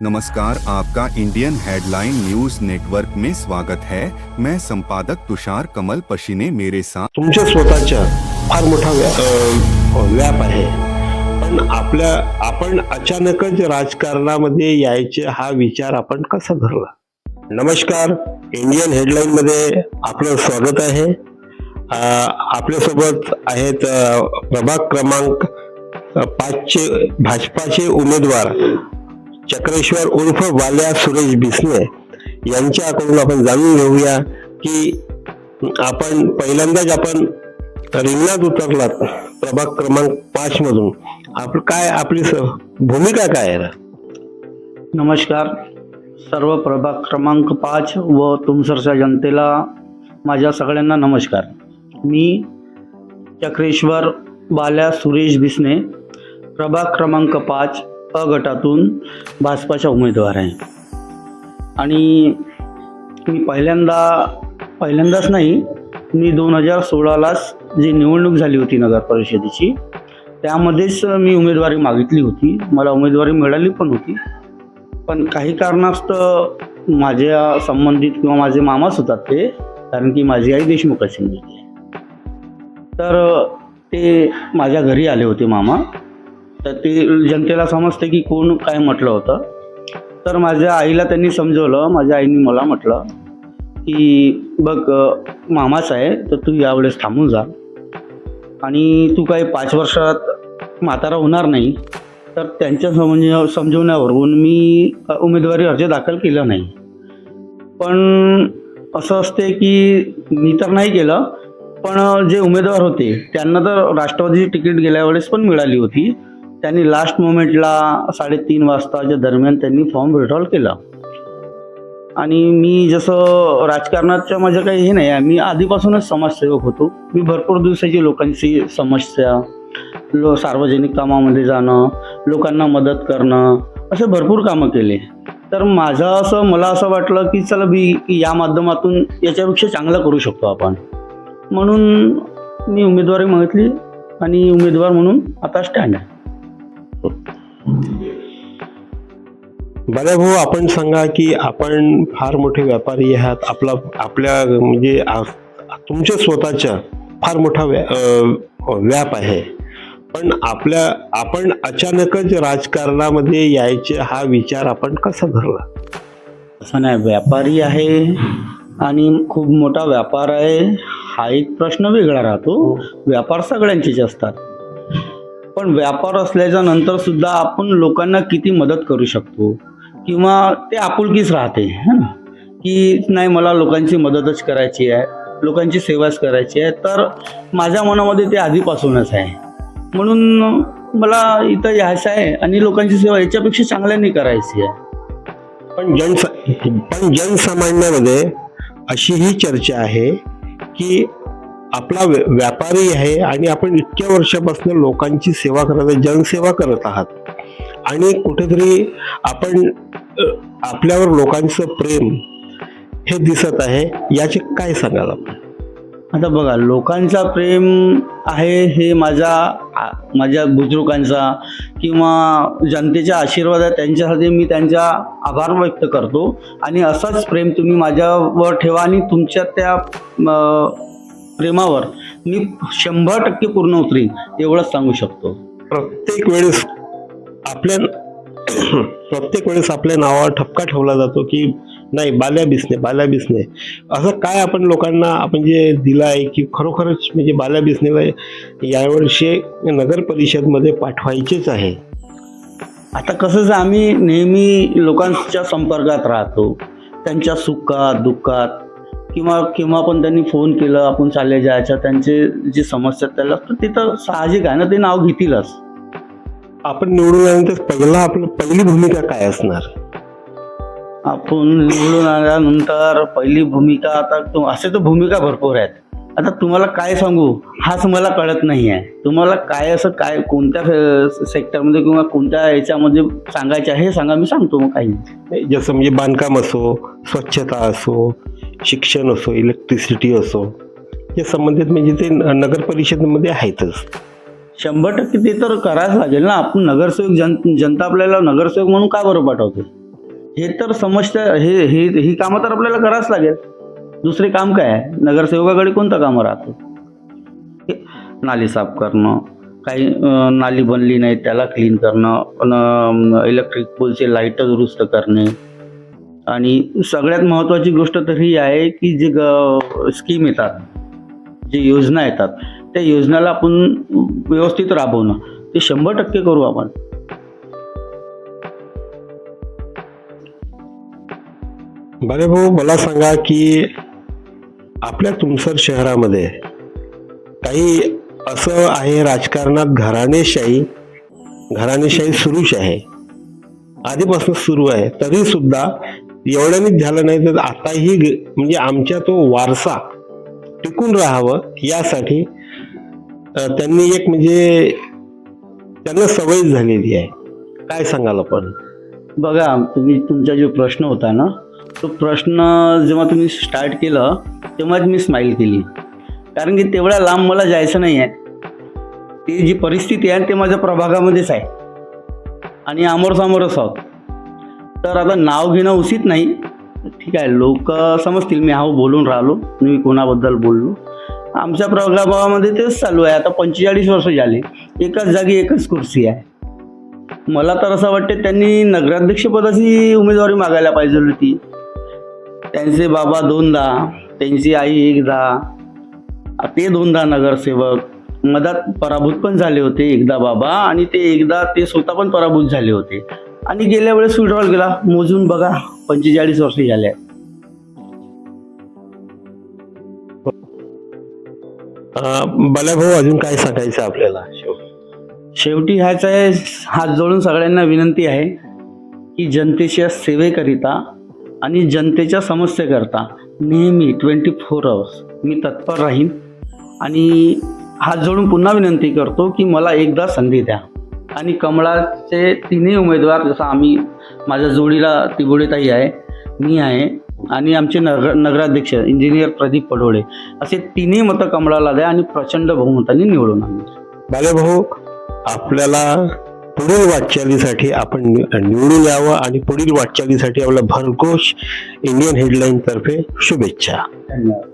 नमस्कार आपका Indian headline news network में स्वागत है। मैं संपादक तुषार कमल पशिने मेरे साथ। तुमच्या स्वतःच्या फार मोठा व्याप आहे. पण आपल्या आपण अचानकच राजकारणामध्ये यायचे हा विचार आपण कसा धरला? नमस्कार इंडियन हेडलाईन मध्ये आपलं स्वागत आहे. आपल्यासोबत आहेत प्रभाग क्रमांक पाचचे भाजपाचे उमेदवार चक्रेश्वर उर्फ वाल्या सुरेश बिसने यांच्याकडून आपण जाणून घेऊया की आपण पहिल्यांदाच आपण रिंगणात उतरलात प्रभाग क्रमांक पाच मधून. आप काय आपली भूमिका काय आहे? नमस्कार. सर्व प्रभाग क्रमांक पाच व तुमसरच्या जनतेला माझ्या सगळ्यांना नमस्कार. मी चक्रेश्वर बाल्या सुरेश बिसने प्रभाग क्रमांक पाच अ गटातून भाजपाचा उमेदवार आहे. आणि मी पहिल्यांदा पहिल्यांदाच नाही मी दोन हजार सोळालाच जी निवडणूक झाली होती नगर परिषदेची त्यामध्येच मी उमेदवारी मागितली होती. मला उमेदवारी मिळाली पण होती. पण काही कारणास्तव माझ्या संबंधित किंवा माझे मामाच होतात ते कारण की माझी आई देशमुखाची मुलगी आहे. तर ते माझ्या घरी आले होते मामा. तर ते जनतेला समजते की कोण काय म्हटलं होतं. तर माझ्या आईला त्यांनी समजवलं माझ्या आईने मला म्हटलं की बघ मामाच आहे तर तू यावेळेस थांबून जा. आणि तू काही पाच वर्षात म्हातारा होणार नाही. तर त्यांच्या समज समजवण्यावरून मी उमेदवारी अर्ज दाखल केला नाही. पण असं असते की मी तर नाही केलं. पण जे उमेदवार होते त्यांना तर राष्ट्रवादीची तिकीट गेल्या वेळेस पण मिळाली होती. त्यांनी लास्ट मोमेंटला साडेतीन वाजताच्या दरम्यान त्यांनी फॉर्म विड्रॉल केला. आणि मी जसं राजकारणाच्या माझं काही हे नाही आहे मी आधीपासूनच समाजसेवक होतो. मी भरपूर दिवसाची लोकांची समस्या लो सार्वजनिक कामामध्ये जाणं लोकांना मदत करणं असे भरपूर कामं केले. तर माझं असं मला असं वाटलं की चला बी की या माध्यमातून याच्यापेक्षा चांगलं करू शकतो आपण. म्हणून मी उमेदवारी मागितली आणि उमेदवार म्हणून आता स्टँड आहे. बऱ्या भाऊ आपण सांगा की आपण फार मोठे व्यापारी आहात. आपला आपल्या म्हणजे तुमच्या स्वतःच्या फार मोठा व्याप आहे. पण आपल्या आपण अचानकच राजकारणामध्ये यायचे हा विचार आपण कसा धरला? असं नाही व्यापारी आहे आणि खूप मोठा व्यापार आहे हा एक प्रश्न वेगळा राहतो. व्यापार सगळ्यांचेच असतात. पण व्यापार असल्याच्या नंतर सुद्धा आपण लोकांना किती मदत करू शकतो? किंवा ते आपुलकीच राहते है ना? की नाही मला लोकांची मदतच करायची आहे लोकांची सेवाच करायची आहे. तर माझ्या मनामध्ये ते आधीपासूनच आहे. म्हणून मला इथं यायचं आहे आणि लोकांची सेवा याच्यापेक्षा चांगल्याने करायची आहे. पण जन पण जनसामान्यामध्ये अशी ही चर्चा आहे की आपला व्य- व्यापारी आहे आणि आपण इतक्या वर्षापासून लोकांची सेवा करत आहे जनसेवा करत आहात. आणि कुठेतरी आपण आपल्यावर लोकांचं प्रेम हे दिसत आहे याचे काय सांगाल आपण? आता बघा लोकांचा प्रेम आहे हे माझ्या आ- माझ्या बुजुर्गांचा किंवा जनतेच्या आशीर्वाद आहे त्यांच्यासाठी मी त्यांचा आभार व्यक्त करतो. आणि असंच प्रेम तुम्ही माझ्यावर ठेवा आणि तुमच्या त्या प्रेमावर मी शंभर टक्के पूर्ण उतरीन एवढंच सांगू शकतो. प्रत्येक वेळेस आपल्या प्रत्येक वेळेस आपल्या नावावर ठपका ठेवला जातो की नाही बाल्या बिसने बाल्या बिसने. असं काय आपण लोकांना आपण जे दिलं आहे की खरोखरच म्हणजे बाल्या बिसनेला यावर्षी नगर परिषदमध्ये पाठवायचेच आहे. आता कसंच आम्ही नेहमी लोकांच्या संपर्कात राहतो. त्यांच्या सुखात दुःखात किंवा केव्हा पण त्यांनी फोन केलं आपण चालले जायच्या त्यांचे जी समस्या त्याला तर तिथं साहजिक आहे ना ते नाव घेतीलच. आपण निवडून आल्यानंतर पहिला आपलं पहिली भूमिका काय असणार? आपण निवडून आल्यानंतर पहिली भूमिका आता तु- असे तर भूमिका भरपूर आहेत. आता तुम्हाला काय सांगू? हाच मला कळत नाही आहे तुम्हाला काय असं काय कोणत्या सेक्टरमध्ये किंवा कोणत्या याच्यामध्ये सांगायचं आहे हे सांगा मी सांगतो मग काही. जसं म्हणजे बांधकाम असो स्वच्छता असो शिक्षण असो इलेक्ट्रिसिटी असो या संबंधित म्हणजे ते न- नगर परिषदेमध्ये आहेतच. शंभर टक्के ते तर करायच लागेल ना. आपण नगरसेवक जन जनता आपल्याला नगरसेवक म्हणून का बरं पाठवते? हे तर समस्या हे हे ही कामं तर आपल्याला करावंच लागेल. दुसरे काम काय आहे? नगरसेवकाकडे कोणतं कामं राहतं? हे नाली साफ करणं काही नाली बनली नाही त्याला क्लीन करणं इलेक्ट्रिक पोलचे लाइट दुरुस्त करणे आणि सगळ्यात महत्त्वाची गोष्ट तर ही आहे की जे ग स्कीम येतात जे योजना येतात त्या योजनाला आपण व्यवस्थित राबवणं ते शंभर टक्के करू आपण. बरे भाऊ मला सांगा की आपल्या तुमसर शहरामध्ये काही असं आहे राजकारणात घराणेशाही घराणेशाही सुरूच आहे. आधीपासून सुरू आहे तरी सुद्धा एवढ्यानेच झालं नाही तर आताही ग- म्हणजे आमच्या तो वारसा टिकून राहावं यासाठी त्यांनी एक म्हणजे त्यांना सवय झालेली आहे. काय सांगाल आपण? बघा तुम्ही तुमचा जो प्रश्न होता ना तो प्रश्न जेव्हा तुम्ही स्टार्ट केलं तेव्हाच मी स्माईल केली. कारण की तेवढ्या लांब मला जायचं नाही आहे. ती जी परिस्थिती आहे ते माझ्या प्रभागामध्येच आहे. आणि आमोरसमोरच आहोत. तर आता नाव घेणं उचित नाही. ठीक आहे लोक समजतील मी हा बोलून राहिलो. मी कोणाबद्दल बोललो? आमच्या प्रभागामध्ये तेच चालू आहे. आता पंचेचाळीस वर्ष झाले. एकाच जागी एकच कुर्सी आहे. मला तर असं वाटते त्यांनी नगराध्यक्षपदाची उमेदवारी मागायला पाहिजे होती. त्यांचे बाबा दोनदा त्यांची आई एकदा ते दोनदा नगरसेवक. मधात पराभूत पण झाले होते एकदा बाबा आणि ते एकदा ते स्वतः पण पराभूत झाले होते. आणि गेल्या वेळेस विड्रॉल केला. मोजून बघा पंचेचाळीस वर्ष झाले. अं, बल्या भाऊ अजून काय सांगायचं आपल्याला? शेवटी ह्याच आहे हात जोडून सगळ्यांना विनंती आहे की जनतेच्या सेवेकरिता आणि जनतेच्या समस्येकरता नेहमी ट्वेंटी फोर आवर्स मी तत्पर राहीन. आणि हात जोडून पुन्हा विनंती करतो की मला एकदा संधी द्या. आणि कमळाचे तिन्ही उमेदवार जसं आम्ही माझ्या जोडीला तिबोडेताई आहे मी आहे आणि आमचे नगर नगराध्यक्ष इंजिनियर प्रदीप पडोळे असे तिन्ही मतं कमळाला द्या आणि प्रचंड बहुमताने निवडून आणू. बाले भाऊ आपल्याला पुढील वाटचालीसाठी आपण निवडून यावं आणि पुढील वाटचालीसाठी आपल्या भरघोष इंडियन हेडलाईन तर्फे शुभेच्छा. धन्यवाद.